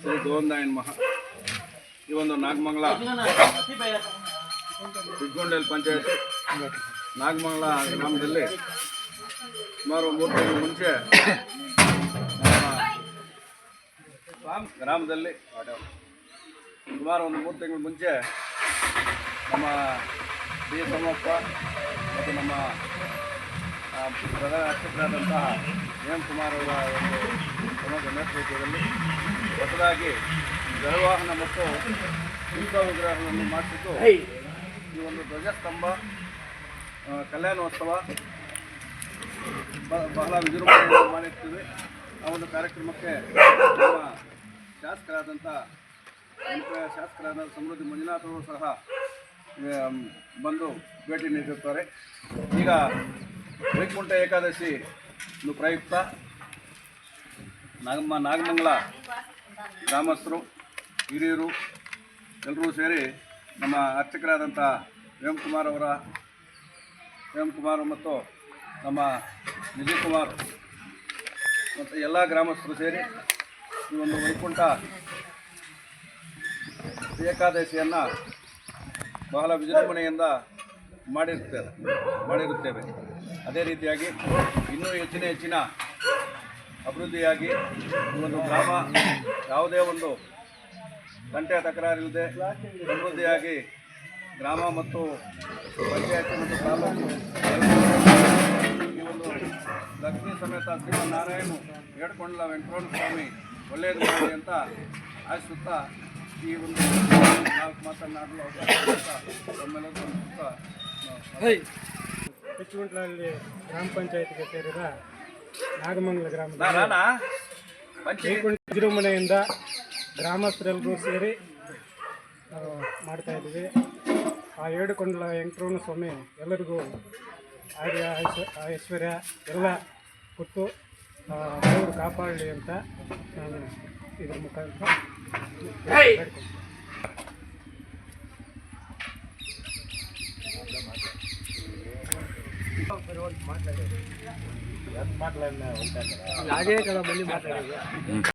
ಶ್ರೀ ಗೋವಿಂದಾಯನ್ ಮಹ. ಈ ಒಂದು ನಾಗಮಂಗಲ ಬಿಗ್ಗೊಂಡಲ್ ಪಂಚಾಯತ್. ನಾಗಮಂಗಲ ಗ್ರಾಮದಲ್ಲಿ ಸುಮಾರು ಮೂರು ತಿಂಗಳ ಮುಂಚೆ ನಮ್ಮ ಗ್ರಾಮದಲ್ಲಿ ಸುಮಾರು ಒಂದು ಮೂರು ತಿಂಗಳ ಮುಂಚೆ ನಮ್ಮ ಡಿ ಸೋಮಪ್ಪ ಮತ್ತು ನಮ್ಮ ಪ್ರಧಾನ ಅಧ್ಯಕ್ಷರಾದಂತಹ ಎಂ ಕುಮಾರ್ ಅವರ ಒಂದು ಸಮಗ್ರ ನೇತೃತ್ವದಲ್ಲಿ ಹೊಸದಾಗಿ ಜಲವಾಹನ ಮತ್ತು ಶಿಲ್ಪ ವಿಗ್ರಹಗಳನ್ನು ಮಾಡಿಸಿದ್ದು ಈ ಒಂದು ಧ್ವಜಸ್ತಂಭ ಕಲ್ಯಾಣೋತ್ಸವ ಬಹಳ ವಿಜೃಂಭಣೆಯಿಂದ ಮಾಡಿರ್ತೀವಿ. ಆ ಒಂದು ಕಾರ್ಯಕ್ರಮಕ್ಕೆ ನಮ್ಮ ಶಾಸಕರಾದಂಥ ಶಾಸಕರಾದ ಸಮೃದ್ಧಿ ಮಂಜುನಾಥ್ ಅವರು ಸಹ ಬಂದು ಭೇಟಿ ನೀಡಿರುತ್ತಾರೆ. ಈಗ ವೈಕುಂಠ ಏಕಾದಶಿ ಒಂದು ಪ್ರಯುಕ್ತ. ನಾಗಮ್ಮ, ನಾಗಮಂಗಲ ಗ್ರಾಮಸ್ಥರು, ಹಿರಿಯರು ಎಲ್ಲರೂ ಸೇರಿ ನಮ್ಮ ಅರ್ಚಕರಾದಂಥ ಕುಮಾರ್ ಅವರ ಕುಮಾರ್ ಮತ್ತು ನಮ್ಮ ವಿಜಯ್ ಕುಮಾರ್ ಮತ್ತು ಎಲ್ಲ ಗ್ರಾಮಸ್ಥರು ಸೇರಿ ಈ ಒಂದು ವೈಕುಂಠ ಏಕಾದಶಿಯನ್ನು ಬಹಳ ವಿಜೃಂಭಣೆಯಿಂದ ಮಾಡಿರುತ್ತೇವೆ ಮಾಡಿರುತ್ತೇವೆ. ಅದೇ ರೀತಿಯಾಗಿ ಇನ್ನೂ ಹೆಚ್ಚಿನ ಹೆಚ್ಚಿನ ಅಭಿವೃದ್ಧಿಯಾಗಿ ಒಂದು ಗ್ರಾಮ ಯಾವುದೇ ಒಂದು ಗಂಟೆ ತಕರಾರಿಲ್ಲದೆ ಅಭಿವೃದ್ಧಿಯಾಗಿ ಗ್ರಾಮ ಮತ್ತು ಪಂಚಾಯತಿ ಮತ್ತು ತಾಲೂಕು ಈ ಒಂದು ಲಕ್ಷ್ಮೀ ಸಮೇತ ಶ್ರೀಮನ್ನಾರಾಯಣ ಹೇಳ್ಕೊಂಡಿಲ್ಲ ವೆಂಕಟರಮಣ ಸ್ವಾಮಿ ಒಳ್ಳೆಯದು ಮಾಡಿ ಅಂತ ಆಶಿಸುತ್ತಾ ಈ ಒಂದು ನಾಲ್ಕು ಮಾತನಾಡಲು ಹೆಚ್ಚು ಬಿಚ್ಚುಗುಂಟ್ಲಲ್ಲಿ ಗ್ರಾಮ ಪಂಚಾಯತ್ಗೆ ಸೇರಿದ ನಾಗಮಂಗಲ ಗ್ರಾಮದ ವಿಜೃಂಭಣೆಯಿಂದ ಗ್ರಾಮಸ್ಥರೆಲ್ಲರೂ ಸೇರಿ ನಾವು ಮಾಡ್ತಾ ಇದ್ದೀವಿ. ಆ ಏಡುಕೊಂಡಲ ವೆಂಕಟರಮಣ ಸ್ವಾಮಿ ಎಲ್ಲರಿಗೂ ಆರ್ಯ ಐಶ್ವ ಐಶ್ವರ್ಯ ಎಲ್ಲ ಕೊಟ್ಟು ಆ, ದೇವರು ಕಾಪಾಡಲಿ ಅಂತ ನಾನು ಇದ್ರ ಮುಖಾಂತರ ಬೇಡ್ಕೊಳ್ತೀನಿ. ಹಾಗೇ ಕಲ ಬಂದು ಮಾತಾಡೋದು